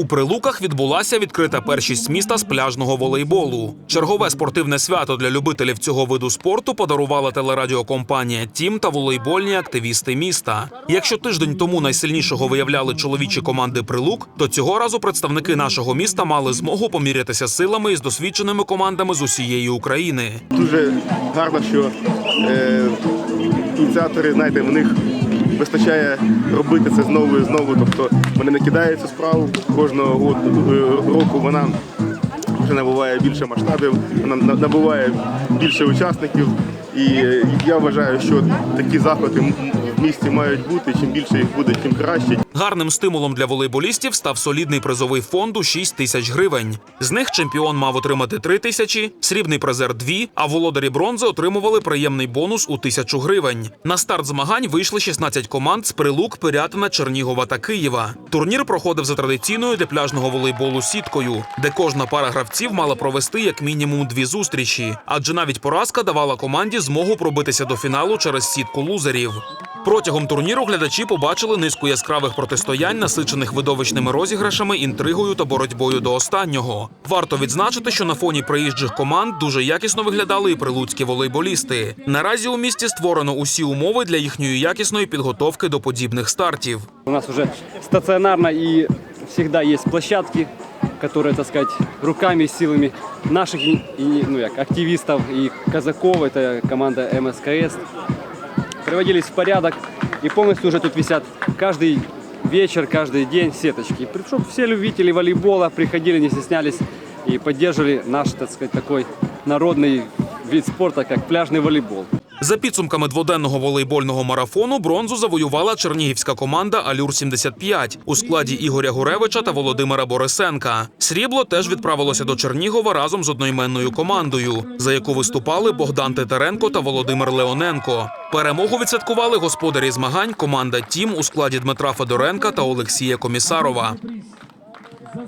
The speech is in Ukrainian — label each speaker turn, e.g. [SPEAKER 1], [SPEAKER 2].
[SPEAKER 1] У Прилуках відбулася відкрита першість міста з пляжного волейболу. Чергове спортивне свято для любителів цього виду спорту подарувала телерадіокомпанія Тім та волейбольні активісти міста. Якщо тиждень тому найсильнішого виявляли чоловічі команди Прилук, то цього разу представники нашого міста мали змогу помірятися силами із досвідченими командами з усієї України.
[SPEAKER 2] Дуже гарно, що е, ініціатори, знаєте, в них вистачає робити це знову і знову. Тобто вони не кидають цю справу. Кожного е, року вона вже набуває більше масштабів, вона набуває більше учасників. І я вважаю, що такі заходи місті мають бути. Чим більше їх буде, тим краще.
[SPEAKER 1] Гарним стимулом для волейболістів став солідний призовий фонд у 6 тисяч гривень. З них чемпіон мав отримати 3 тисячі, срібний призер 2, а володарі бронзи отримували приємний бонус у тисячу гривень. На старт змагань вийшли 16 команд з Прилук, Пирятина, Чернігова та Києва. Турнір проходив за традиційною для пляжного волейболу сіткою, де кожна пара гравців мала провести як мінімум дві зустрічі, адже навіть поразка давала команді змогу пробитися до фіналу через сітку лузерів. Протягом турніру глядачі побачили низку яскравих протистоянь, насичених видовищними розіграшами, інтригою та боротьбою до останнього. Варто відзначити, що на фоні приїжджих команд дуже якісно виглядали і прилуцькі волейболісти. Наразі у місті створено усі умови для їхньої якісної підготовки до подібних стартів.
[SPEAKER 3] У нас уже стационарно и всегда есть площадки, которые, так сказать, руками, силами наших и, ну, як, активистов и казаков, это команда МСКС, приводились в порядок. И полностью уже тут висят каждый вечер, каждый день сеточки. Причем все любители волейбола приходили, не стеснялись и поддерживали наш, так сказать, такой народный вид спорта, как пляжный волейбол.
[SPEAKER 1] За підсумками дводенного волейбольного марафону бронзу завоювала чернігівська команда Алюр 75 у складі Ігоря Гуревича та Володимира Борисенка. Срібло теж відправилося до Чернігова разом з одноіменною командою, за яку виступали Богдан Тетеренко та Володимир Леоненко. Перемогу відсвяткували господарі змагань команда Тім у складі Дмитра Федоренка та Олексія Комісарова.